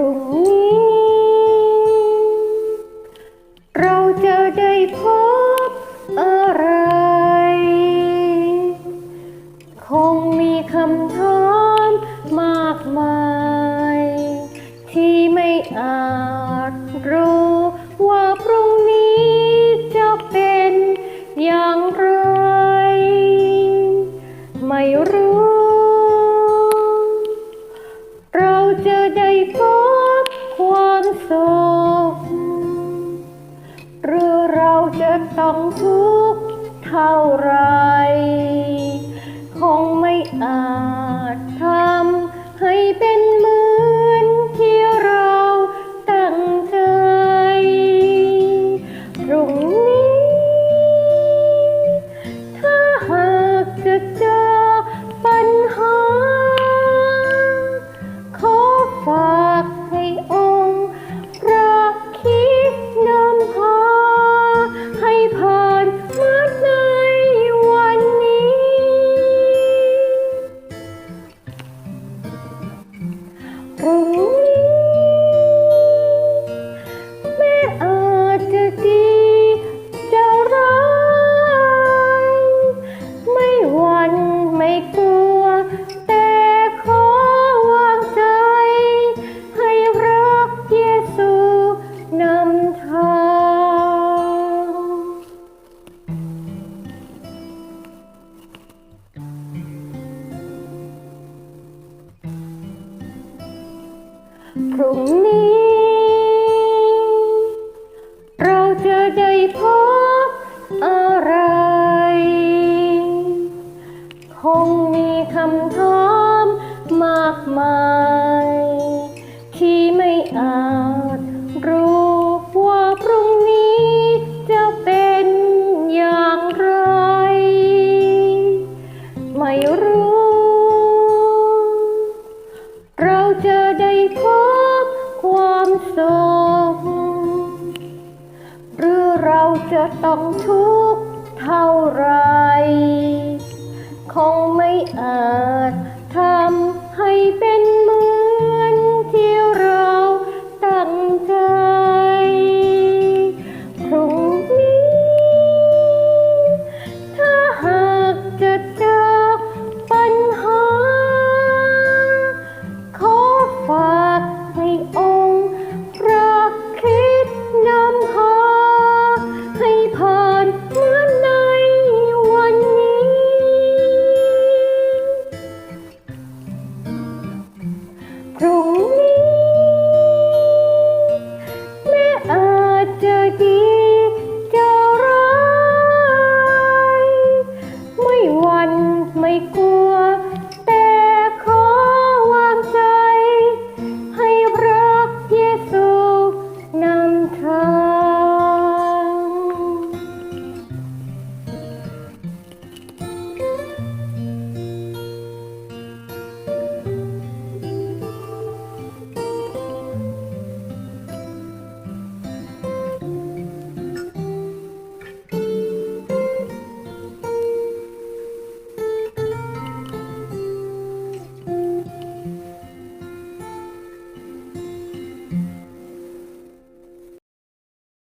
รุ่งนี้ เราจะได้พบอะไร คงมีคำถามมากมาย ที่ไม่อาจรู้ว่าพรุ่งนี้จะเป็นอย่างไร ไม่รู้ บต้องทุกเท่าไร คงไม่อาจทำให้เป็น พรุ่งนี้ เราจะได้พบอะไร คงมีคำถามมากมาย เราจะต้องทุกข์เท่าไร คงไม่อาจ